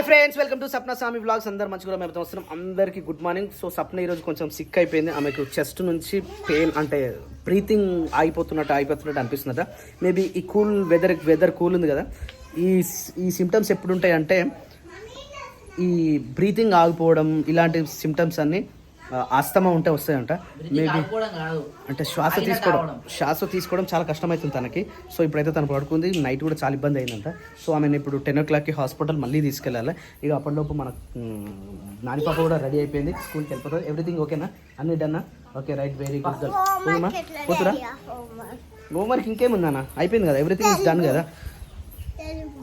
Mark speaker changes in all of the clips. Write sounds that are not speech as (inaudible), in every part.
Speaker 1: Hi friends welcome to Sapna Swami blogs అందరు మంచిగా మేము వస్తున్నాం. అందరికీ గుడ్ మార్నింగ్. సో సప్న ఈరోజు కొంచెం సిక్ అయిపోయింది. ఆమెకు చెస్ట్ నుంచి పెయిన్ అంటే బ్రీతింగ్ ఆగిపోతున్నట్టు ఆగిపోతున్నట్టు అనిపిస్తుందట. మేబీ ఈ కూల్ వెదర్ వెదర్ కూల్ ఉంది కదా. ఈ ఈ సిమ్టమ్స్ ఎప్పుడు ఉంటాయి అంటే ఈ బ్రీతింగ్ ఆగిపోవడం ఇలాంటి సిమ్టమ్స్ అన్నీ ఆస్తమా ఉంటే వస్తాయంట. మేబీ అంటే శ్వాస తీసుకోవడం. శ్వాస తీసుకోవడం చాలా కష్టమవుతుంది తనకి. సో ఇప్పుడైతే తను పడుకుంది. నైట్ కూడా చాలా ఇబ్బంది అయిందంట. సో ఆమెను ఇప్పుడు టెన్ ఓ క్లాక్కి హాస్పిటల్ మళ్ళీ తీసుకెళ్ళాలి. ఇక అప్పటిలోపు మన మ్, నాని పాప కూడా రెడీ అయిపోయింది. స్కూల్కి వెళ్ళిపోతుంది. ఎవ్రీథింగ్ ఓకేనా అన్ని డన్నా okay right very good girl పోతుమా పోతురా హోంవర్క్ ఇంకేముందన్నా అయిపోయింది కదా? ఎవ్రీథింగ్ ఇస్ డన్ కదా?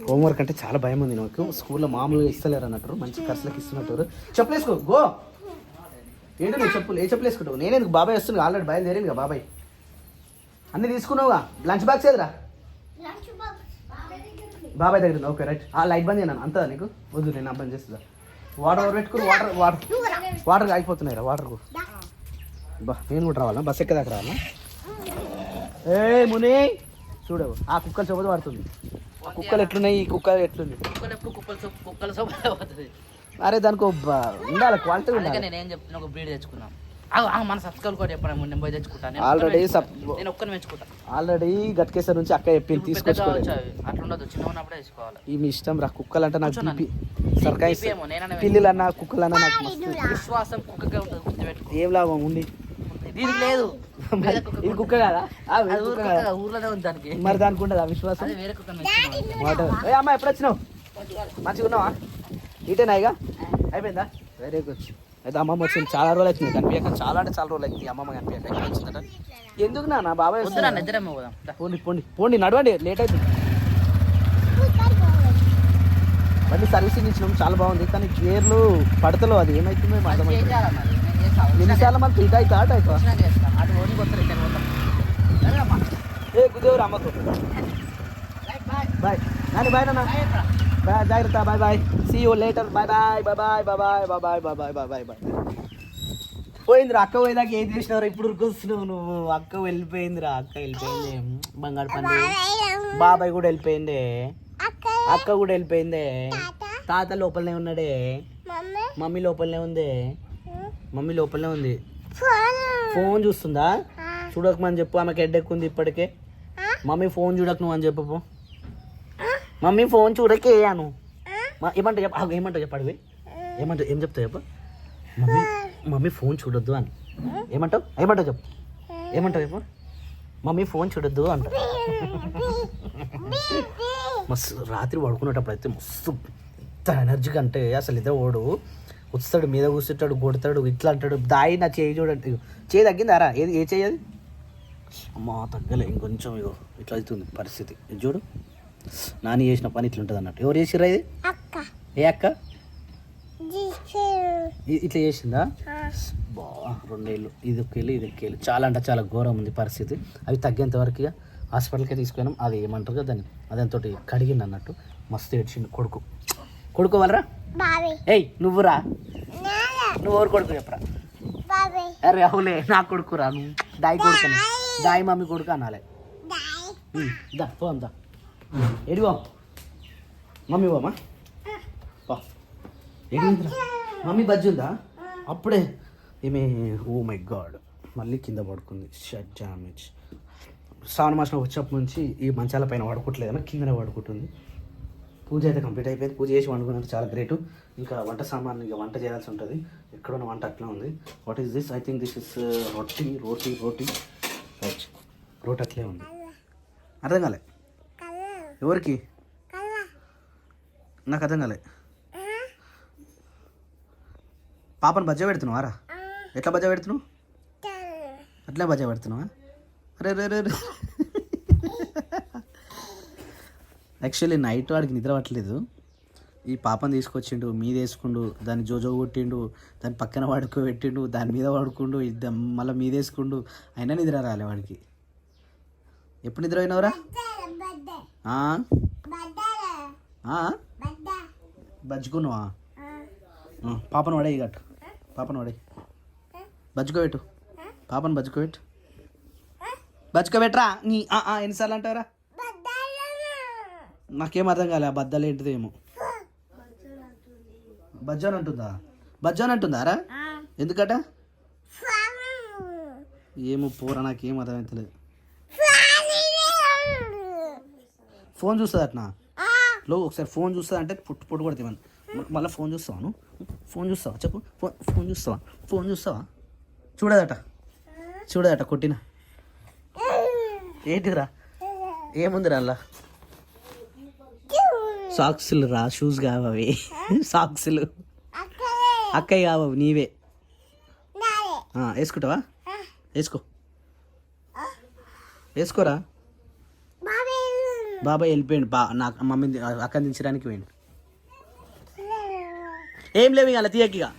Speaker 1: హోంవర్క్ అంటే చాలా భయం ఉంది నాకు. స్కూల్లో మామూలుగా ఇస్తలేరు అన్నట్టు. మంచి ఖర్చులకు ఇస్తున్నట్టు. చెప్పలేసుకో గో ఏంటో నువ్వు చెప్పులు ఏ చెప్పులు వేసుకుంటావు? నేను ఎందుకు బాబాయ్ వస్తుంది ఆల్రెడీ బయలుదేరింది కదా బాబాయ్. అన్ని తీసుకున్నావుగా? లంచ్ బాక్స్ ఏదిరా? బాబాయ్ దగ్గర ఉంది. Okay right. ఆ లైట్ బంద్ చేయను అంతా నీకు? వద్దు నేను బంద్ చేస్తుందా వాటర్ ఎవరు పెట్టుకుని వాటర్ వాటర్ వాటర్ ఆగిపోతున్నాయి రా వాటర్ బా నేను కూడా రావాలా? బస్ ఎక్కేదాకా రావాలా? ఏ ముని! చూడవు ఆ కుక్కల సోపతి పడుతుంది. ఆ కుక్కలు ఎట్లున్నాయి? ఈ కుక్కలు ఎట్లుంది?
Speaker 2: కుక్కలు ఎప్పుడు కుక్కలు కుక్కల సొమ్ము పోతుంది
Speaker 1: అరే దానికి ఉండాలి క్వాలిటీ ఉండాలి.
Speaker 2: నేను ఏం చెప్తున్నా ఒక బ్రీడ్ తెచ్చుకున్నాం. మన సబ్స్క్రైబ్ కూడా చెప్పడం నేను పోయి తెచ్చుకుంటాను తెచ్చుకుంటా. నేను ఒక్కని పెంచుకుంటా
Speaker 1: ఆల్రెడీ గట్కేసర్ నుంచి అక్క తీసుకొచ్చుకోలేదు.
Speaker 2: వచ్చావి అట్లా ఉండదు చిన్న ఉన్నప్పుడే తీసుకోవాలి
Speaker 1: ఈ మీ ఇష్టం రా కుక్కలు అంటే నాకు. బీపీ సర్కాయి
Speaker 2: బీపీ ఏమో, నేననే
Speaker 1: పిల్లులన్నా కుక్కలన్నా నాకు
Speaker 2: విశ్వాసం కుక్కకే ఉంటుంది గుర్తుపెట్టుకో.
Speaker 1: ఏం లాభం ఉండి.
Speaker 2: దీనికి లేదు. (laughs)
Speaker 1: ఇది కుక్క కాదా?
Speaker 2: ఊర్లోనే ఉంది దానికి.
Speaker 1: మరి దానికి ఉండదు ఆ విశ్వాసం
Speaker 2: వేరే కుక్క పెంచుకున్నాం.
Speaker 1: వాటర్. ఏ అమ్మ ఎప్పుడు వచ్చినావు మంచిగా ఉన్నావా? ఇటేనా ఇక? అయిపోయిందా? వెరీ గుడ్ అయితే అమ్మమ్మ వచ్చింది. చాలా రోజులు అవుతుంది. కనిపించక చాలా అంటే చాలా రోజులు అవుతుంది. అమ్మమ్మ కనిపించక ఎక్కడ వచ్చిందట? ఎందుకు నా బాబాయ్
Speaker 2: పోదాం.
Speaker 1: పోండి పోండి పోండి నడవండి. లేట్ అవుతుంది. బండి సర్వీసింగ్ ఇచ్చినాం. చాలా బాగుంది. కానీ గేర్లు పడతలో అది ఏమైతుందో ఏమో
Speaker 2: అది
Speaker 1: అర్థమైంది ఎన్నిసార్లు మళ్ళీ ఇటు అయితే ఆట అవుతా
Speaker 2: వచ్చినాక చేస్తా. అటు ఓడి కొత్తలు ఇద్దరు పోతాం. సరే అమ్మా.
Speaker 1: ఏ గుదేవురు అమ్మకు.
Speaker 2: బాయ్.
Speaker 1: నాని బాయ్ నాన్న. జాగ్రత్త bye bye see you later bye bye bye bye bye bye bye bye bye bye పోయిందిరా అక్క పోయేదాకా ఏం చేసినావు ఇప్పుడు ఉరుకొస్తున్నావు నువ్వు అక్క వెళ్ళిపోయిందిరా అక్క వెళ్ళిపోయింది బంగారు పండు బాబాయ్ కూడా వెళ్ళిపోయింది అక్క కూడా వెళ్ళిపోయింది తాత లోపలనే ఉన్నాడే మమ్మీ లోపలనే ఉంది మమ్మీ లోపలనే ఉంది ఫోన్ చూస్తుందా చూడకమని చెప్పు ఆమెకి హెడ్ ఉంది ఇప్పటికే మమ్మీ ఫోన్ చూడకు నువ్వు అని చెప్పు. మమ్మీ ఫోన్ చూడకే అను ఏమంటావు చెప్పు? ఏమంటావు చెప్పు అడిగి ఏమంటావు ఏం చెప్తావు చెప్పు? మమ్మీ మమ్మీ ఫోన్ చూడొద్దు అని ఏమంటావు? ఏమంటావు చెప్పు? ఏమంటావు చెప్పు? మమ్మీ ఫోన్ చూడొద్దు అంట. మస్తు రాత్రి పడుకునేటప్పుడు అయితే మస్తు ఎంత ఎనర్జీగా అంటే అసలు ఇదే ఓడు వస్తాడు మీద కూర్చుంటాడు కొడతాడు ఇట్లా అంటాడు. దాయి నా చేయి చూడండి. చేయి తగ్గిందారా? ఏది ఏ చేయి అది? అమ్మా తగ్గలే ఇంకొంచెం ఇగో ఇట్లా అవుతుంది పరిస్థితి. చూడు. నాని చేసిన పని ఇట్లా ఉంటుంది అన్నట్టు. ఎవరు చేసిర్రా ఇది? ఏ అక్క? ఇట్లా చేసిందా? బా రెండేళ్ళు. ఇది ఒక వెళ్ళి ఇది ఒక వెళ్ళి చాలా అంటే చాలా ఘోరం ఉంది పరిస్థితి. అవి తగ్గేంత వరకు ఇక హాస్పిటల్కే తీసుకున్నాం అది ఏమంటారు కదా దాన్ని? అదంతో కడిగింది అన్నట్టు. మస్తు ఏడ్చిండు కొడుకు. కొడుకు వాళ్ళరా ఏయ్ నువ్వురా? నువ్వు ఎవరు కొడుకు చెప్పరా? అరే అవులే నా కొడుకు రా నువ్వు. దాయి కొడుకు దాయి. మమ్మీ కొడుకు అనాలే. దా పోదాం దా ఎడిగో మమ్మీ పోమా పా. ఎడిగిందిరా మమ్మీ బజ్జి ఉందా? అప్పుడే. ఏమే ఓ మై గాడ్. మళ్ళీ కింద పడుకుంది. Shut damage. శ్రావణ మాసం వచ్చినప్పటి నుంచి ఈ మంచాల పైన పడుకోవట్లేదన్న కిందనే పడుకుంటుంది. పూజ అయితే కంప్లీట్ అయిపోయింది. పూజ చేసి వండుకున్నందుకు చాలా గ్రేట్. ఇంకా వంట సామాన్ ఇక వంట చేయాల్సి ఉంటుంది. ఎక్కడున్న వంట అట్లా ఉంది. What is this I think this is roti roti roti రోటీ అట్లే ఉంది. అర్థం కాలే. ఎవరికి? నాకు అర్థం కాలే. పాపను బజ్జ పెడుతున్నావా? రా. ఎట్లా బజ్జ పెడుతున్నావు? అట్లే బజ్జ పెడుతున్నావా? రే రే రే. యాక్చువల్లీ నైట్ వాడికి నిద్ర పట్టలేదు. ఈ పాపను తీసుకొచ్చిండు మీద వేసుకుండు దాన్ని జోజో కొట్టిండు దాని పక్కన వాడుకో పెట్టిండు దాని మీద ఇద్ద- మళ్ళీ మీద వేసుకుండు అయినా నిద్ర రాలే వాడికి. ఎప్పుడు నిద్ర అయినవరా బజ్జుకున్నావా? పాపను పడే గట్టు పాపను పడే బజ్జుకోబెట్టు పాపను బజ్జుకోబెట్టు బజ్జుకోబెట్టరా నీ ఎన్నిసార్లు అంటావురా? నాకేం అర్థం కాలే ఆ బద్దలు ఏంటిదేమో బజ్జాన్ అంటుందా? బజ్జాన్ అంటుందా రా? ఎందుకట? ఏమో పోరా నాకేం అర్థమవుతలేదు ఫోన్ చూస్తుంది అట్నా లో ఒకసారి ఫోన్ చూస్తుంది అంటే పుట్టు పుట్టు కొడితే మనం మళ్ళీ ఫోన్ చూస్తావా ఫోన్ చూస్తావా? చెప్పు. ఫోన్ ఫోన్ చూస్తావా? ఫోన్ చూస్తావా? చూడదట. చూడదట కొట్టిన. ఏంటిరా ఏముందిరా అలా సాక్సులు రా షూస్ కావవి. సాక్సులు. అక్కయ్య కావవి నీవే. వేసుకుంటావా? వేసుకో. వేసుకోరా? బాబాయ్ వెళ్ళిపోయింది బా నాకు మమ్మీ అక్కని దించడానికి పోయింది ఏం లేవు అలా తీయకిగా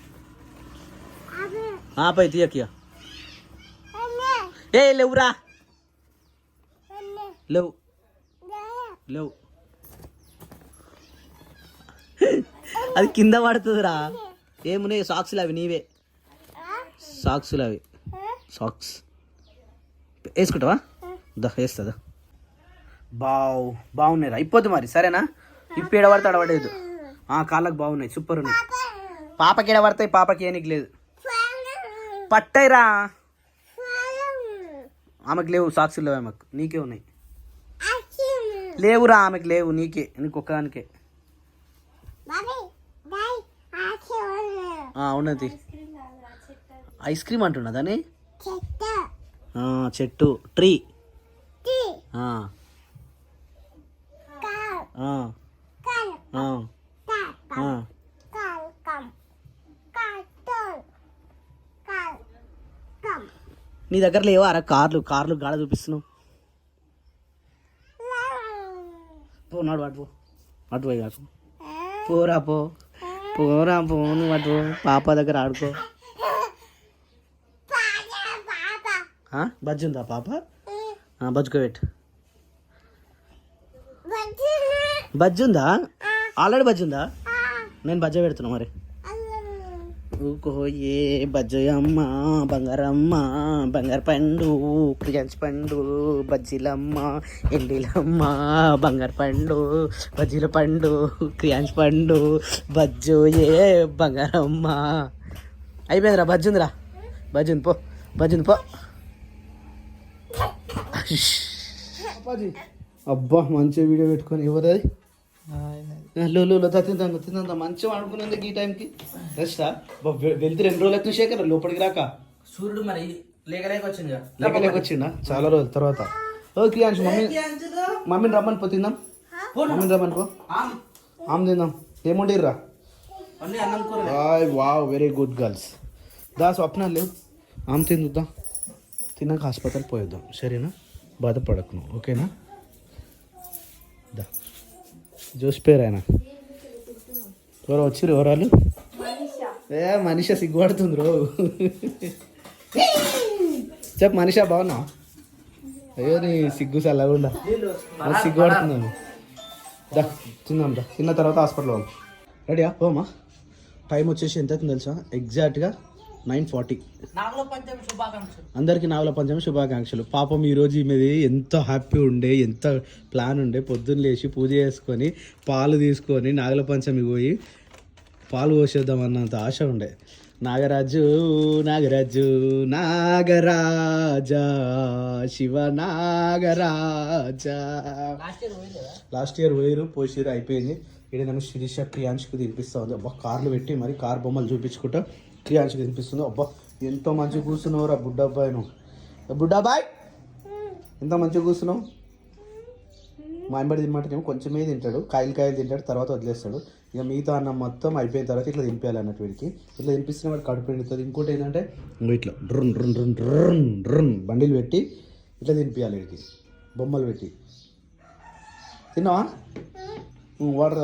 Speaker 1: ఆపై తీయకిగా ఏ లేవురా లేవు. లేవు. అది కింద పడుతుందిరా ఏమున్నాయి? సాక్స్లు అవి నీవే. సాక్స్లు అవి. సాక్స్. వేసుకుంటావా? దా వేస్తుందా బావు బాగున్నాయిరా. అయిపోద్ది మరి సరేనా? ఇప్పు ఎడబడితే అడబడలేదు ఆ కాళ్ళకు బాగున్నాయి సూపర్ ఉన్నాయి. పాపకి ఎడబడతాయి పాపకి ఏనికి లేదు. పట్టాయిరా. ఆమెకు లేవు సాక్సులు లేవు ఆమెకు. నీకే ఉన్నాయి. లేవురా ఆమెకు లేవు నీకే. నీకు ఒక్కదానికే. ఉన్నది. ఐస్ క్రీమ్ అంటున్నదని చెట్టు ట్రీ. నీ దగ్గర లేవా? అరా కార్లు కార్లు గాడ చూపిస్తున్నావు. పో నాడు అటు పో. అటు పోయి కాకు పోరా పో. పోరా పో నువ్వు అటు పో. పాప దగ్గర ఆడుకో. ఆ? బజ్జి ఉందా పాప? ఆ, బజ్జుకోబెట్టు బజ్జి ఉందా? ఆల్రెడీ బజ్జి ఉందా? నేను బజ్జ పెడుతున్నా మరి. ఊకోయే బజ్జయమ్మ బంగారమ్మ బంగారు పండు ప్రియాంశ పండు బజ్జీలమ్మ ఎండిలమ్మ బంగారు పండు బజ్జీల పండు క్రియాంశ పండు బజ్జోయే బంగారమ్మ. అయిపోయిందిరా బజ్జుందిరా బజ్జుంది పో బజ్జుంది పో. అబ్బా మంచి వీడియో పెట్టుకొని ఎవరది లో లో లో తిందాం తిందా మంచిగా అనుకునేది ఈ టైంకి. రెస్టా? వెళ్తే రెండు రోజులు అవుతుంది శేఖర్ లోపలికి రాక.
Speaker 2: సూర్యుడు మరి లేక లేక వచ్చింది
Speaker 1: లేక లేక వచ్చిండా? చాలా రోజుల తర్వాత. ఓకే అంశు మమ్మీ మమ్మీని రమ్మని పో తిందాం. మమ్మీని రమ్మని పో. ఆమె. తిందాం. ఏముండిర్రా
Speaker 2: అన్ని అన్నం కూర
Speaker 1: hi wow very good girls. దా స్వప్న లేవు ఆమె తిందుద్దాం? తిన్నాక హాస్పిటల్ పోయేద్దాం. సరేనా? బాధపడకు నువ్వు. ఓకేనా? దా. చూసి పేరు ఆయన. ఎవరు వచ్చిర్రు ఎవరాలు ఏ మనిష సిగ్గుపడుతుంది రో. చెప్పు మనిష బాగున్నా అయ్యో నీ సిగ్గు చల్లకుండా నాకు సిగ్గుపడుతున్నాను దా తిందాం దా తిన్న తర్వాత హాస్పిటల్ పోదాం రెడీయా? పోమా? టైం వచ్చేసి ఎంత అవుతుంది తెలుసా ఎగ్జాక్ట్గా నైన్ ఫార్టీ. అందరికీ నావల పంచమి శుభాకాంక్షలు. పాపం ఈరోజు ఈమెది ఎంత హ్యాపీ ఉండే ఎంత ప్లాన్ ఉండే పొద్దున్న లేచి పూజ చేసుకొని పాలు తీసుకొని నాగల పంచమి పోయి పాలు పోసేద్దాం అన్నంత ఆశ ఉండే. నాగరాజు నాగరాజు నాగరాజా శివ నాగరాజా.
Speaker 2: లాస్ట్ ఇయర్
Speaker 1: పోయిరు పోసిరు అయిపోయింది. ఇక్కడ నేను శిరీష క్రియాంష్కి తినిపిస్తా ఉంది. అబ్బా కార్లు పెట్టి మరి కార్ బొమ్మలు చూపించుకుంటా. క్రియాంష్కి తినిపిస్తుంది అబ్బా ఎంతో మంచిగా కూర్చున్నావురా బుడ్డ అబ్బాయి నువ్వు బుడ్డాబాయ్ ఎంత మంచిగా కూర్చున్నావు? మా ఇంబడి తినమంటేనేమో కొంచెమే తింటాడు. కాయలు కాయలు తింటాడు తర్వాత వదిలేస్తాడు. ఇక మిగతా అన్నం మొత్తం అయిపోయిన తర్వాత ఇట్లా తినిపించాలి అన్నట్టు వీడికి. ఇట్లా తినిపిస్తున్న వాడు కడుపు నిండుతుంది. ఇంకోటి ఏంటంటే ఇట్లా డ్రున్ డ్రున్ డ్రున్ డ్రున్ డ్రున్ బండిలు పెట్టి ఇట్లా తినిపించాలి వీడికి. బొమ్మలు పెట్టి. తిన్నావా? వాటర్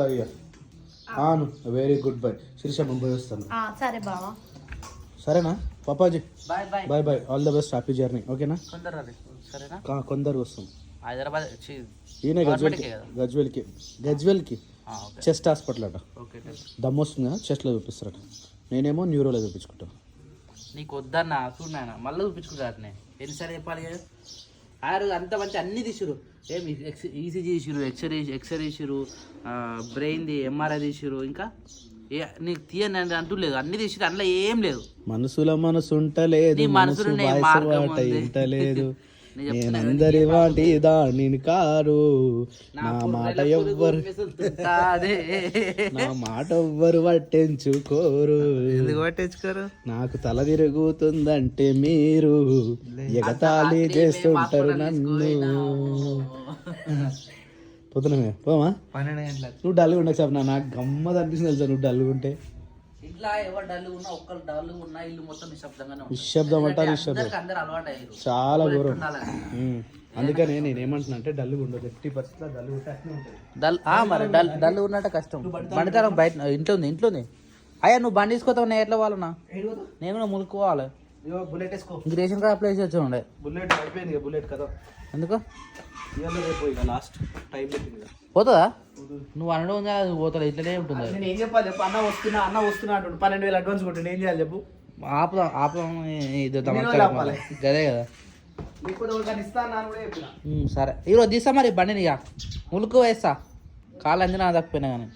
Speaker 1: అవును very good bye Shirisha Mumbai వస్తాను.
Speaker 2: సరే బావా.
Speaker 1: సరేనా? పాపాజీ.
Speaker 2: Bye bye
Speaker 1: bye bye all the best happy journey ఓకేనా
Speaker 2: కొందరు సరేనా?
Speaker 1: కా- కొందరు వస్తాం.
Speaker 2: హైదరాబాద్ చి
Speaker 1: ఈయన గజ్వెల్కి? గజ్వెల్కి. గజ్వెల్కి.
Speaker 2: ఆ, ఓకే.
Speaker 1: చెస్ట్ హాస్పిటల్ అట.
Speaker 2: ఓకే
Speaker 1: దమ్ వస్తుంది కదా చెస్ట్లో చూపిస్తారట. నేనేమో న్యూరోలో చూపించుకుంటాను
Speaker 2: నీకు వద్దన్న చూడు నాయన. మళ్ళీ చూపించుకుంటా అట్నే. ఎన్నిసార్లు చెప్పాలి కదా? ఆరు అంత మంచి అన్ని తీసిరు ఏం ఈసీజీ తీసిరు ఎక్స్రే ఎక్స్రే తీసిరు బ్రెయిన్ది ఎంఆర్ఐ తీసిరు ఇంకా? ఏ నీకు తీయని అని అంటూ లేదు. అన్ని తీసి అందులో ఏం లేదు.
Speaker 1: మనసుల మనసు ఉంటలేదు
Speaker 2: నీ
Speaker 1: మనసు
Speaker 2: మనసులో నీ
Speaker 1: వాయిస్
Speaker 2: మార్గం
Speaker 1: వాట
Speaker 2: ఉంది.
Speaker 1: ఇంటలేదు. (laughs)
Speaker 2: నేను
Speaker 1: నేనందరి వాటి దానిని కారు. నా మాట ఎవ్వరు
Speaker 2: అదే (laughs)
Speaker 1: నా మాట ఎవ్వరు పట్టించుకోరు.
Speaker 2: ఎందుకు పట్టించుకోరు?
Speaker 1: నాకు తల తిరుగుతుందంటే మీరు ఎగతాళి చేస్తుంటారు నన్ను. (laughs) పోతున్నామే పోమా?
Speaker 2: పన్నెండు గంటలకు
Speaker 1: నువ్వు డల్గా ఉండకు సార్ నాకు గమ్మత్ అనిపిస్తుంది తెలుసా నువ్వు డల్గా ఉంటే.
Speaker 2: ఇంట్లో ఎవరు డల్ ఉన్నా ఒక్కరు డల్ ఉన్నా ఇల్లు మొత్తం నిశ్శబ్దంగానే ఉంటుంది.
Speaker 1: నిశ్శబ్దం అంటారు నిశ్శబ్దం.
Speaker 2: అందరికి అందరు అలవాటు అయ్యారు.
Speaker 1: చాలా ఉమ్. అందుకనే నేను ఏమంటున్నా అంటే డల్గా ఉండదు ఎట్టి పరిస్థితుల్లో ఉంటే
Speaker 2: డల్ ఆ మరి డల్ డల్ ఉన్నట్టు కష్టం. బండి తరం బయట ఇంట్లో ఉంది ఇంట్లో ఉంది అయ్యా నువ్వు బండి తీసుకొస్తావు? నేను ఎట్లా వాళ్ళనా నేను కూడా ములుకోవాలి
Speaker 1: ఇగో బుల్లెట్ వేసుకో.
Speaker 2: ఇంక రేషన్ కార్డ్ అప్లై చేసి ఉండే
Speaker 1: బుల్లెట్ అయిపోయింది ఇక బుల్లెట్ కదా.
Speaker 2: ఎందుకు?
Speaker 1: ఇవాళ రేపు ఇక లాస్ట్ టైం పెట్టింది.
Speaker 2: పోతుందా? నువ్వు అనడం ఉందా? అది పోతుంది ఇట్లనే ఉంటుంది అది.
Speaker 1: నేను ఏం చెప్పాలి చెప్పు? అన్న వస్తున్నా అన్న వస్తున్నా అంటుండు. పన్నెండు వేలు అడ్వాన్స్ కొట్టిండు. ఏం చేయాలి చెప్పు?
Speaker 2: ఆపుదాం ఆపుదాం ఇది. గదే కదా. సరే. ఈరోజు తీస్తా మరి బండిని ఇక. ములుకు వేస్తా. కాళ్ళు అందినా తప్పిపోయినా కానీ.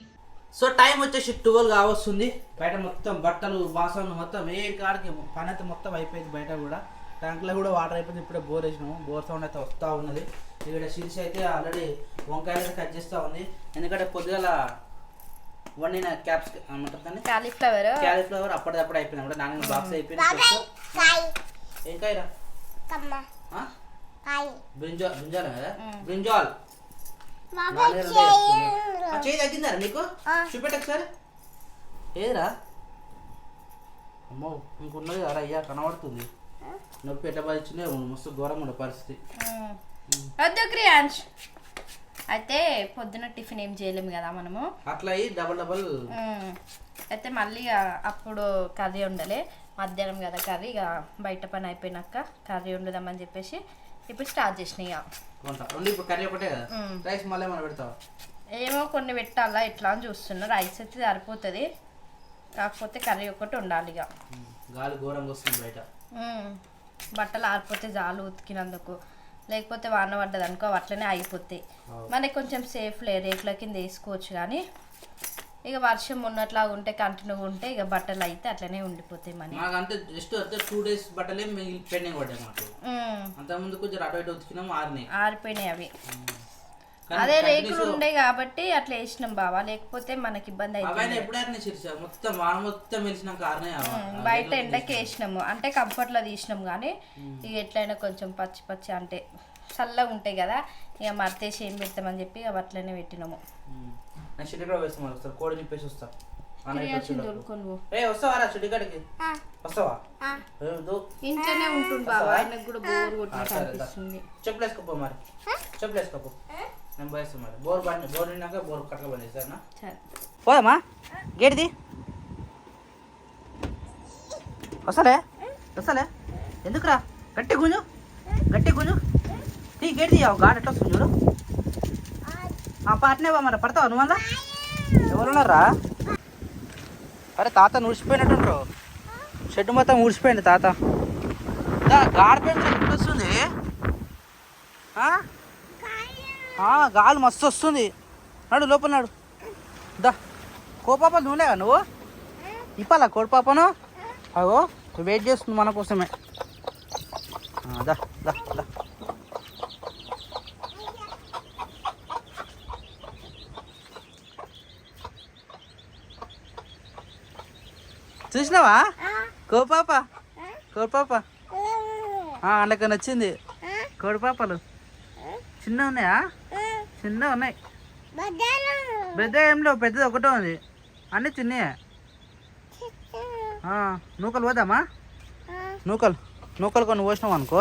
Speaker 2: సో టైం వచ్చేసి ట్వెల్వ్ కావస్తుంది. బయట మొత్తం బట్టలు బాసనలు మొత్తం ఏ కాడికి పని అయితే మొత్తం అయిపోయింది బయట కూడా. ట్యాంక్లో కూడా వాటర్ అయిపోయింది ఇప్పుడే బోర్ వేసినాము. బోర్ సౌండ్ అయితే వస్తూ ఉన్నది. ఇక్కడ శిరీష అయితే ఆల్రెడీ వంకాయలు అయితే కట్ చేస్తూ ఉంది. ఎందుకంటే పొద్దుగల వండిన క్యాప్స్ ఏమంటారు కానీ
Speaker 3: కాలీఫ్లవర్
Speaker 2: క్యాలీఫ్లవర్ అప్పటిదప్పుడు అయిపోయింది. కూడా నాన్న బాక్స్ అయిపోయింది. ఏం కాయరా? బ్రింజాల్ బ్రింజాల్ కదా? బ్రింజాల్ నాన్నగారు ఉండే వేసుకుని. ఆ, చేయి. తగ్గిందా నీకు? చూపెట్టు ఒకసారి. ఏదిరా? అమ్మో ఇంకున్నది కదా అయ్యా కనబడుతుంది. నొప్పి ఎట్టబడిచ్చిందే మస్తు ఘోరంగా ఉండే పరిస్థితి.
Speaker 3: వద్దు క్రియాంష్ అయితే పొద్దున టిఫిన్ ఏం చేయలేము కదా మనము.
Speaker 2: అట్లా డబల్ డబల్.
Speaker 3: అయితే మళ్ళీ అప్పుడు కర్రీ ఉండలే మధ్యాహ్నం కదా కర్రీ ఇక బయట పని అయిపోయినాక కర్రీ వండుదామని చెప్పేసి ఇప్పుడు స్టార్ట్ చేసిన ఇక.
Speaker 2: కొంత. రెండు ఇప్పుడు కర్రీ ఒకటే. రైస్ మళ్ళీ పెడతావా?
Speaker 3: ఏమో కొన్ని పెట్టాలా ఎట్లా అని చూస్తున్నా. రైస్ అయితే సరిపోతుంది. కాకపోతే కర్రీ ఒకటి ఉండాలి ఇక.
Speaker 2: గాలి ఘోరంగా వస్తుంది బయట.
Speaker 3: బట్టలు ఆరిపోతే జాలు ఉతికినందుకు. లేకపోతే వాన పడ్డది అనుకో అట్లనే అయిపోతాయి మనకి కొంచెం సేఫ్ లే. రేట్ల కింద వేసుకోవచ్చు కానీ. ఇక వర్షం ఉన్నట్లా ఉంటే కంటిన్యూగా ఉంటే ఇక బట్టలు అయితే అట్లనే ఉండిపోతాయి మన
Speaker 2: మాకు అంతే జస్ట్ టూ డేస్ బట్టలే పెండింగ్ పడ్డాయి మాకు. అంత ముందు కొంచెం అటు ఇటు ఉతికినాము ఆరినాయి
Speaker 3: ఆరిపోయినాయి అవి. అదే రేకులు ఉండే కాబట్టి అట్లా వేసినాం బావా. లేకపోతే మనకి ఇబ్బంది
Speaker 2: శిరీష మొత్తం మొత్తం
Speaker 3: బయట ఎండకి వేసినాము. అంటే కంఫర్ట్లో తీసినాం కానీ ఇక ఎట్లయినా కొంచెం పచ్చి పచ్చి అంటే చల్లగా ఉంటాయి కదా ఇక మర్తేసి ఏం పెడతామని చెప్పి అట్లనే పెట్టినాము.
Speaker 2: నేను షెడ్ కూడా వేస్తాను ఒకసారి. కోడి నిప్పేసి వస్తా. ఏ వస్తావా.
Speaker 3: ఇంట్లోనే ఉంటుంది బాబా ఆయనకు కూడా బోర్ కొట్టినట్టు. అనిపిస్తుంది.
Speaker 2: చెప్పులు వేసుకోపో మరి. చెప్పులు వేసుకోపో. నేను పోయేస్తాను మరి. బోర్ బండి బోర్ నిండాక బోర్ కట్టక బండి సరేనా?
Speaker 3: సరే.
Speaker 2: పోదామా? గేట్ది. వస్తలే? వస్తలే? ఎందుకురా? గట్టి గుంజు. గట్టి గుంజు. తీ గేట్ తీయవు గాడి ఎట్లా వస్తుంది చూడు. పాటనే మరి పడతావు నువ్వు ఎవరున్నారా? అరే తాత ఊడిసిపోయినట్టుండ్రు షెడ్ మొత్తం ఊడిసిపోయింది తాత. గాడిపోయింది గాడి వస్తుంది. గాలి మస్తు వస్తుంది. నడు లోపల నాడు. దా కోపాపలు నువ్వులేవా నువ్వు? ఇప్పాలా కోడిపాపను? అగో వెయిట్ చేస్తుంది మన కోసమే. దా దా దా. చూసినావా? కోపాప కోడిపాప అందులోకి నచ్చింది కోడిపాపలు చిన్న ఉన్నాయా? చిన్న ఉన్నాయి. పెద్ద ఏం లేవు పెద్దది ఒకటే ఉంది. అన్నీ చిన్నయే నూకలు పోదామా? నూకలు. నూకలు కొన్ని పోసినాం అనుకో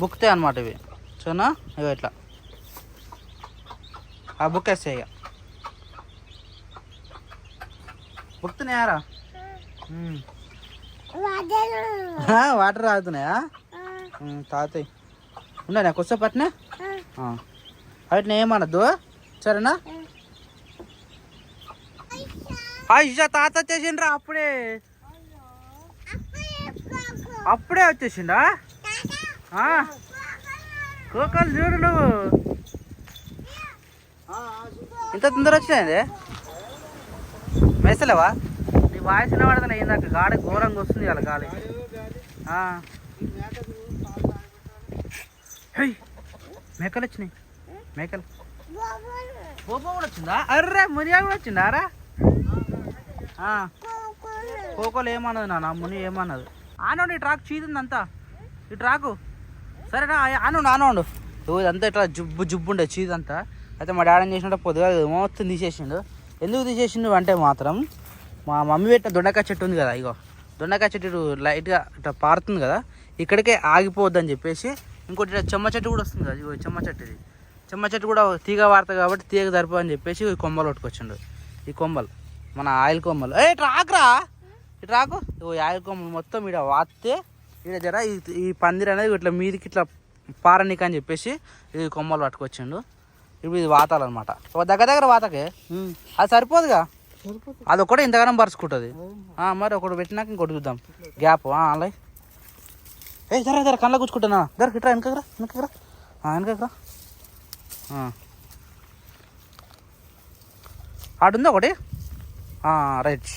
Speaker 2: బుక్తాయి అనమాట ఇవి. చూనా ఇవి ఇట్లా. ఆ బుక్ వేస్తాయి ఇక బుక్తున్నాయారా వాటర్. తాగుతున్నాయా? తాగుతాయి. ఉన్నా వస్తే పట్టినా వాటిని ఏమనద్దు? సరేనా? అయ్యా తాత వచ్చేసిండ్రా అప్పుడే. అప్పుడే వచ్చేసిండా? కోకలు చూడు నువ్వు. ఇంత తొందర వచ్చినాయి మేస్తలేవా? నీ వాయిస్ వినబడతలే ఇందాక గాడి ఘోరంగా వస్తుంది అలా గాలి. హేయ్, మేకలు వచ్చినాయి. మేకలు. పోపో కూడా వచ్చిందా? అర్రే మునియా కూడా వచ్చిందా? రా కోకోలు ఏమన్నది నాన్న? ముని ఏమన్నది? ఆనండి ఈ ట్రాక్ చీదిందంతా. ఈ ట్రాకు. సరేనా ఆనండు ఆనండు ఇదంతా ఇట్లా జుబ్బు జుబ్బు ఉండే చీదంతా. అయితే మా డాడీ చేసినట్టు పొద్దుగా మొత్తం తీసేసిండు ఎందుకు తీసేసిండు అంటే మాత్రం మా మమ్మీ పెట్టిన దొండకాయ చెట్టు ఉంది కదా ఇగో. దొండకాయ చెట్టు ఇటు లైట్గా ఇట్లా పారుతుంది కదా ఇక్కడికే ఆగిపోవద్దని చెప్పేసి ఇంకోటి చెమ్మ చెట్టు కూడా వస్తుంది కదా ఇగో చెమ్మ చెట్టు ఇది. చెమ్మ చెట్టు కూడా తీగ వాడతాయి కాబట్టి తీగ సరిపోదని చెప్పేసి ఈ కొమ్మలు పట్టుకొచ్చిండు. ఈ కొమ్మలు మన ఆయిల్ కొమ్మలు. ఏ ట్రాక్రా ఇటు రాకు. ఈ ఆయిల్ కొమ్మలు మొత్తం ఇక్కడ వాస్తే ఇక్కడ జర ఈ ఈ పందిరి అనేది ఇట్లా మీదికి ఇట్లా పారనీకి అని చెప్పేసి ఈ కొమ్మలు పట్టుకొచ్చిండు. ఇప్పుడు ఇది వాతాలన్నమాట. ఒక దగ్గర దగ్గర వాతకే. అది సరిపోదుగా? అది ఒకటే ఇంతగానం పరుచుకుంటుంది. మరి ఒకటి పెట్టినాక ఇంకోటి చూద్దాం. గ్యాప్ అలా. ఏ జర జర కళ్ళ కూర్చుకుంటున్నా జర ఇట్రా వెనకరా వెనకరా వెనకరా ఆడుందా ఒకటి? రైట్.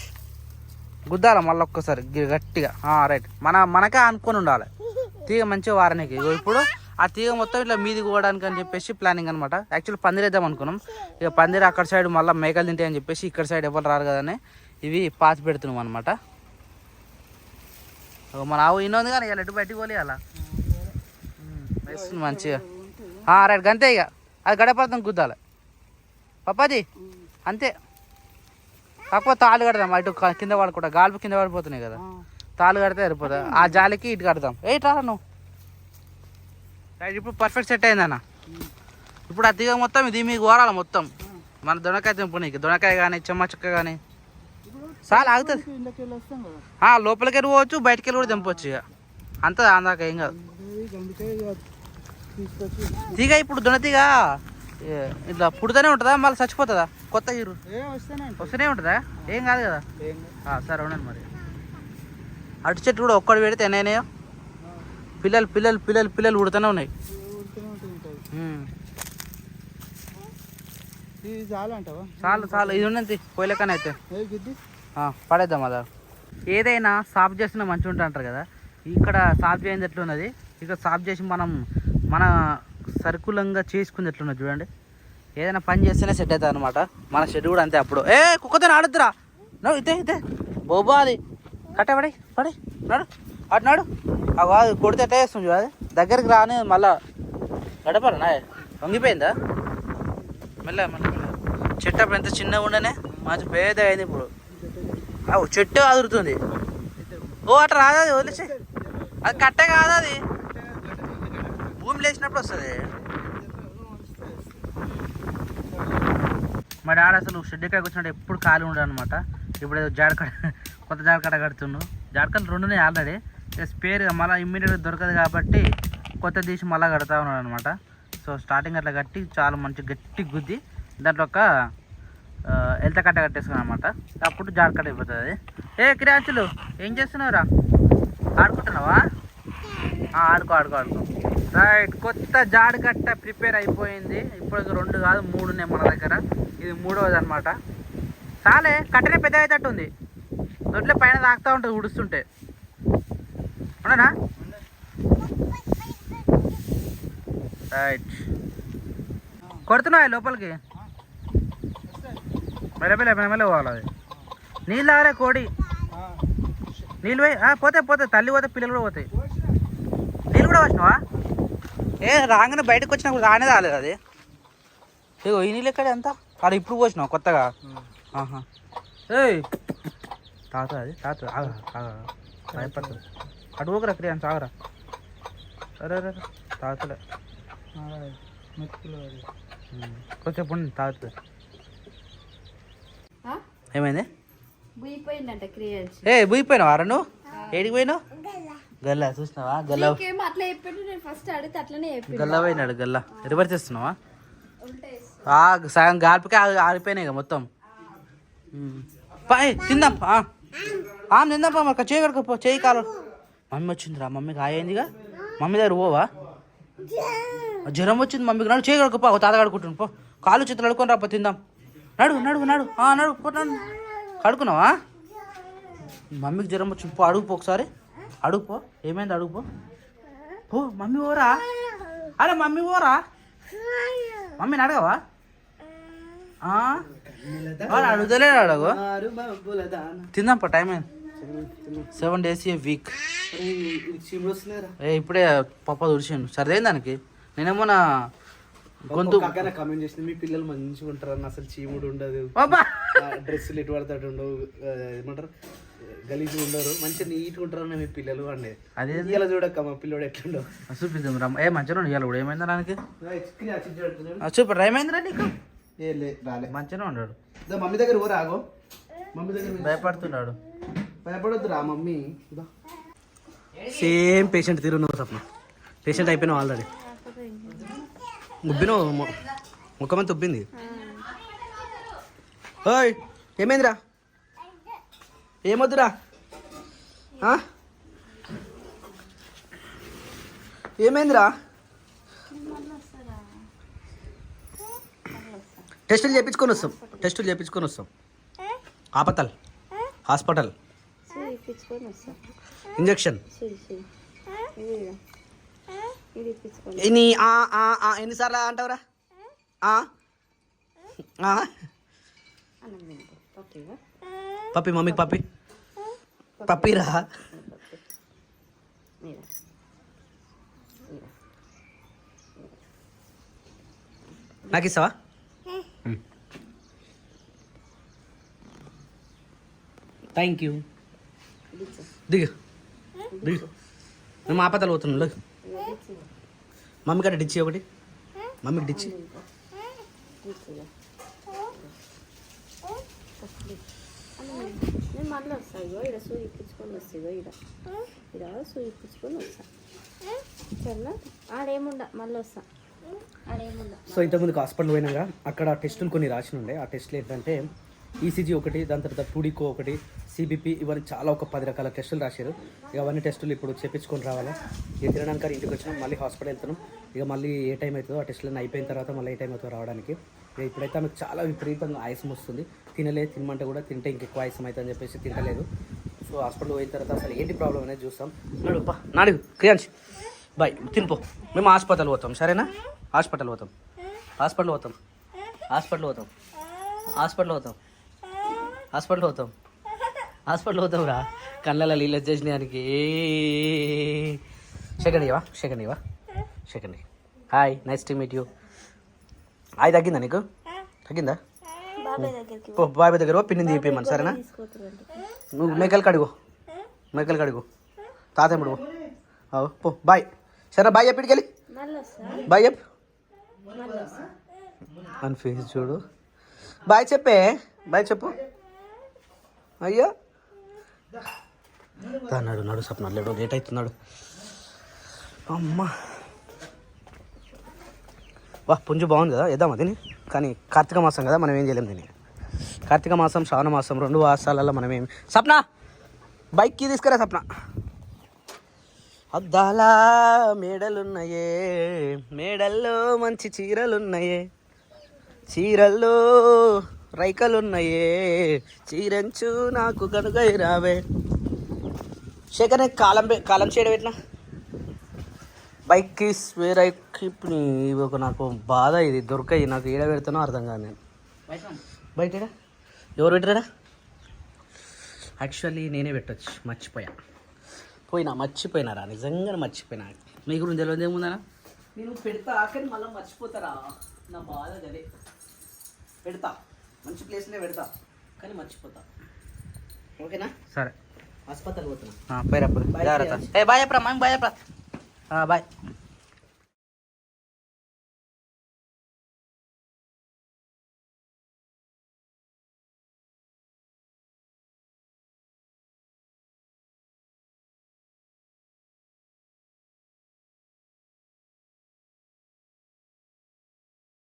Speaker 2: గుద్దాల మళ్ళీ ఒక్కసారి గట్టిగా. రైట్. మన మనకే అనుకొని ఉండాలి. తీగ మంచిగా వారనికి. ఇప్పుడు ఆ తీగ మొత్తం ఇట్లా మీదికి పోవడానికి అని చెప్పేసి ప్లానింగ్ అనమాట యాక్చువల్ పందిరేద్దాం అనుకున్నాం. ఇక పందిరి అక్కడ సైడ్ మళ్ళీ మేకలు తింటాయి అని చెప్పేసి ఇక్కడ సైడ్ ఎవరు రారు కదని ఇవి పాతి పెడుతున్నాం అనమాట మన ఆవు ఇన్నోంది కానీ ఇలా ఎటు బయటికి పోలే అలా. వేస్తుంది మంచిగా. రైట్ అంతే ఇక. అది గడపడతాం గుద్దాలి. పప్పాజీ అంతే. కాకపోతే తాళ్ళు కడదాం అటు కింద పడకుండా గాల్పు కింద పడిపోతున్నాయి కదా. తాళ్ళు కడితే సరిపోతుంది ఆ జాలికి ఇటు కడదాం. ఏ రా నువ్వు. రైట్ ఇప్పుడు పర్ఫెక్ట్ సెట్ అయిందన్న ఇప్పుడు తీగ మొత్తం ఇది మీకు ఓరాలి మొత్తం. మన దొనకాయ తెంపునీకి దొనకాయ కానీ చెమ్మ చెక్క కానీ చాలా ఆగుతుంది. లోపలికి వెళ్ళి పోవచ్చు బయటికి వెళ్ళి కూడా తెంపవచ్చు ఇక. అంత అందాక ఏం కాదు. తీగ ఇప్పుడు దొన తీగ ఏ, ఇట్లా పుడుతూనే ఉంటుందా? మళ్ళీ చచ్చిపోతుందా? కొత్త ఇరు వస్తూనే ఉంటుందా. ఏం కాదు కదా. సరే ఉండండి మరి. అటు చెట్టు కూడా ఒక్కడు పెడితే ఎన్నైనాయో? పిల్లలు పిల్లలు పిల్లలు పిల్లలు ఉడుతూనే ఉన్నాయి.
Speaker 4: చాలా
Speaker 2: చాలు ఇది ఉన్నది పోయలేకనే అయితే. పడేద్దాం అదా. ఏదైనా సాఫ్ చేస్తున్నా మంచిగా ఉంటుంది అంటారు కదా. ఇక్కడ సాఫ్ చేయంది ఎట్లున్నది? ఇక్కడ సాఫ్ చేసి మనం మన సర్కులంగా చేసుకుంది ఎట్లున్నది చూడండి. ఏదైనా పని చేస్తేనే సెట్ అవుతుంది అనమాట మన షెడ్ కూడా అంతే అప్పుడు. ఏ కుక్కతో ఆడుద్దురా. ఇదే ఇదే బొబ్బా అది. కట్టే పడి పడి నడు. అటు నాడు ఆ కాదు కొడితే ఎట్లా చేస్తుంది అది? దగ్గరికి రాని మళ్ళా గడపరా వంగిపోయిందా? మెల్ల మళ్ళీ చెట్టు అప్పుడు ఎంత చిన్నగా ఉండనే మంచి పేద అయింది ఇప్పుడు. అవు చెట్టు అదురుతుంది. ఓ అట్లా రాదు అది? వదిలేసి అది కట్టే కాదు అది? భూమి లేచినప్పుడు వస్తుంది. మరి ఆడ అసలు షెడ్ ఎక్కడికి వచ్చినట్టు ఎప్పుడు ఖాళీ ఉండడు అనమాట ఇప్పుడు జాడకడ కొత్త జాడకడ కడుతుండు జాడకలు రెండునే ఆల్రెడీ. స్పేర్ మళ్ళీ ఇమ్మీడియట్గా దొరకదు కాబట్టి కొత్త తీసి మళ్ళీ కడతా ఉన్నాడు అనమాట సో స్టార్టింగ్ అట్లా కట్టి చాలా మంచి గట్టి గుద్ది దాంట్లో ఒక ఆ, ఎలత కట్ట కట్టేసుకున్నాను అనమాట అప్పుడు జాడకట్ట అయిపోతుంది. అది ఏ కిరాచులు ఏం చేస్తున్నావురా? ఆడుకుంటున్నావా? ఆడుకో ఆడుకో ఆడుకో. రైట్ కొత్త జాడకట్ట ప్రిపేర్ అయిపోయింది. ఇప్పుడు రెండు కాదు మూడు ఉన్నాయి మన దగ్గర. ఇది మూడవది అనమాట చాలే కట్టనే పెద్ద అయ్యేటట్టు ఉంది దొడ్లే పైన తాకుతూ ఉంటుంది ఉడుస్తుంటే. ఉండనా రైట్ కొడుతున్నాయి లోపలికి? మెల్లమెల్ల మెల్లమెల్ల పోవాలి అది. నీళ్ళు తాగలే కోడి? నీళ్ళు పోయి పోతే పోతే తల్లి పోతే పిల్లలు కూడా పోతాయి. నీళ్ళు కూడా వచ్చినావా ఏ రాగానే బయటకు వచ్చినప్పుడు రానే రాలేదు అది. ఇగో ఈ నీళ్ళు ఎక్కడ ఎంత ఆడ ఇప్పుడు పోసినావు కొత్తగా? ఆహా. ఏయ్! తాత అది తాత ఆగా ఆగా భయపడుతుంది అటు పోకరా క్రియాన్ సాగరా అరే
Speaker 4: మెతుకులు అది
Speaker 2: కొంచెం ఉండి తాగుతుంది ఏమైంది?
Speaker 3: క్రియేన్స్
Speaker 2: ఏ బుయిపోయినావా రా నువ్వు? ఏడికి పోయినావు? గల్లా చూసినావా? గల్లా.
Speaker 3: నీకేం అట్లా చెప్పిండు నేను ఫస్ట్ అడిగితే అట్లనే చెప్పిండు.
Speaker 2: గల్లా పోయినాడు గల్లా. రివర్స్ చేస్తున్నావా? ఆ, సగం గాల్పుకే ఆ- ఆరిపోయినాయి ఇక మొత్తం. తిందాం తిందాం పా మరి చేయి కడుకో చేయి కాలు. మమ్మీ వచ్చిందిరా మమ్మీకి ఆయిందిగా మమ్మీ దగ్గర పోవా? జ్వరం వచ్చింది మమ్మీకి నడు చేయి కడుకోపా ఓ తాత కడుకుంటుంది పో. కాలు చేతులు కడుకొని రాపో తిందాం. నడు నడు నడు. ఆ, నడు పో, నడు. కడుకున్నావా మమ్మీకి జ్వరం వచ్చి పో అడుగు పో ఒకసారి. అడుగు పో. ఏమైంది అడుగు పో. మమ్మీ ఓరా అరే మమ్మీ ఓరా మమ్మీని అడగవా? అడుగుతలేడు అడగు. తిందాం పా టైం అయింది. సెవెన్ డేస్ ఏ వీక్ ఏ ఇప్పుడే పప్ప తుడిచాను సరిదేం దానికి? నేనేమో నా గొంతు
Speaker 1: కమెంట్ చేసిన మీ పిల్లలు మంచిగా ఉంటారన్న అసలు చీముడు ఉండదు! డ్రెస్సులు ఎటు పడతాడు ఉండవు. ఏమంటారు? గలీజ్ ఉండరు. మంచిగా నీట్గా ఉంటారన్న మీ పిల్లలు అండి.
Speaker 2: అదే
Speaker 1: ఇలా చూడక్క మా పిల్లోడు ఎట్లుండవు
Speaker 2: చూపిద్దాం రా. ఏ మంచిగా ఇవాళ కూడా ఏమైందా దానికి ఆ, చూపు ఏమైందిరా నీకు?
Speaker 1: ఏ లే రాలే.
Speaker 2: మంచిగా ఉన్నాడు.
Speaker 1: మమ్మీ దగ్గర ఊరు ఆగో మమ్మీ దగ్గర
Speaker 2: భయపడుతున్నాడు.
Speaker 1: భయపడొద్దు రా మమ్మీ సేమ్ పేషెంట్ తీరున్నావు తప్ప పేషెంట్ అయిపోయినావు ఆల్రెడీ. ఉబ్బినావు ముఖమంతా ఉబ్బింది. ఓయ్ ఏమైందిరా? ఏమొద్దురా? ఏమైందిరా? టెస్టులు చేయించుకొని వస్తాం. టెస్టులు చేయించుకొని వస్తాం. ఆపతల్. హాస్పిటల్.
Speaker 3: ఇప్పించుకొని వస్తాం.
Speaker 1: ఇంజెక్షన్
Speaker 3: ఇది ఇది ఇప్పించుకొని
Speaker 1: ఎన్నిసార్లు అంటావురా? ఆ? ఆ?
Speaker 3: అన్నం తింటాం. పప్పిగా
Speaker 1: పప్పి మమ్మీకి పప్పి. పప్పిరా? నాకు ఇస్తావా? థ్యాంక్ యూ దిగు. దిగు. మేము ఆపతలు పోతున్నాం లేదు మమ్మీ కట్ట డిచ్చి ఒకటి. మమ్మీకి డిచ్చి.
Speaker 3: నేను మళ్ళీ వస్తాయి ఇగో ఇక్కడ ఇప్పించుకొని వస్తాయి ఇగో ఇక్కడ ఇక్కడ సూయి ఇప్పించుకొని వస్తా. సరేనా? ఆడేముండ మళ్ళీ వస్తా.
Speaker 1: సో ఇంతకుముందుకు హాస్పిటల్ పోయినాక అక్కడ టెస్టులు కొన్ని రాసి ఉండే ఆ టెస్టులు ఏంటంటే ఈసీజీ ఒకటి దాని తర్వాత టూడికో ఒకటి సిబిపి ఇవన్నీ చాలా ఒక పది రకాల టెస్టులు రాశారు. ఇక అవన్నీ టెస్టులు ఇప్పుడు చేపించుకొని రావాలా. ఇక తినడానికి ఇంటికి వచ్చినాం మళ్ళీ హాస్పిటల్ వెళ్తున్నాం. ఇక మళ్ళీ ఏ టైం అవుతుందో ఆ టెస్టులన్నీ అయిపోయిన తర్వాత మళ్ళీ ఏ టైం అవుతుందో రావడానికి. ఇక ఇప్పుడైతే ఆమెకు చాలా విపరీతంగా ఆయాసం వస్తుంది. తినలేదు తినమంటే కూడా తింటే ఇంకెక్కువ ఆయాసం అవుతుందని చెప్పేసి తింటలేదు. సో హాస్పిటల్ పోయిన తర్వాత అసలు ఏంటి ప్రాబ్లం అనేది చూస్తాం. నడు నాడు క్రియాంశ్. బాయ్ తినిపో మేము హాస్పిటల్ పోతాం సరేనా? హాస్పిటల్ పోతాం. హాస్పిటల్ పోతాం. హాస్పిటల్ పోతాం. హాస్పిటల్ పోతాం. హాస్పిటల్ పోతాం. హాస్పిటల్ పోతాం రా కళ్ళలో నీళ్ళు వచ్చేసినానికి సెకండ్ ఇవా సెకండ్ ఇవా second hi nice to meet you hi తగ్గిందా నీకు? తగ్గిందా?
Speaker 3: బాబాయ్
Speaker 1: దగ్గర పో, పిన్నిని తీపిమ్మని సరేనా? నువ్వు మేకలు కడుగు మేకలు కడుగు తాతమ్ముడు అవు పో బాయ్ సరే బాయ్ చెప్పి వెళ్ళి
Speaker 3: మళ్ళీ వస్తా
Speaker 1: బాయ్ చెప్పు. అని ఫేస్ చూడు. బాయ్ చెప్పే. బాయ్ చెప్పు. అయ్యా. దా, నడు నడు సప్న లేడు లేట్ అవుతున్నాడు అమ్మా. వా పుంజు బాగుంది కదా వేద్దామా దీన్ని? కానీ కార్తీక మాసం కదా మనం ఏం చేయలేం దీన్ని. కార్తీక మాసం శ్రావణ మాసం రెండు మాసాలలో మనం ఏమి సప్న! బైక్కి తీసుకురా సప్న. అద్దాల మేడలున్నాయే మేడల్లో మంచి చీరలున్నాయే. చీరల్లో రైకలున్నాయే. చీరంచు నాకు కనుక రావే శేఖర్ కాలం పె- కాలం చేయడం పెట్టినా. బైక్ కీస్ వేరే ఒక నాకు బాధ ఇది దొరకాయి నాకు ఏడ పెడతానో అర్థం కాదు నేను. బయట ఏడా? ఎవరు పెట్టారా? యాక్చువల్లీ నేనే పెట్టొచ్చు మర్చిపోయా. పోయినా మర్చిపోయినారా? నిజంగా మర్చిపోయినా. మీ గురించి తెలియదు ఏముందా నేను పెడతా కానీ మళ్ళీ మర్చిపోతారా? నా బాధ అదే. పెడతా. మంచి ప్లేస్లో పెడతా. కానీ మర్చిపోతా. ఓకేనా?
Speaker 2: సరే.
Speaker 1: హాస్పిటల్ పోతున్నా. Bye,
Speaker 2: జాగ్రత్త. ఏ బాయ్ చెప్పరా మమ్మీ బాయ్ చెప్పరా. బాయ్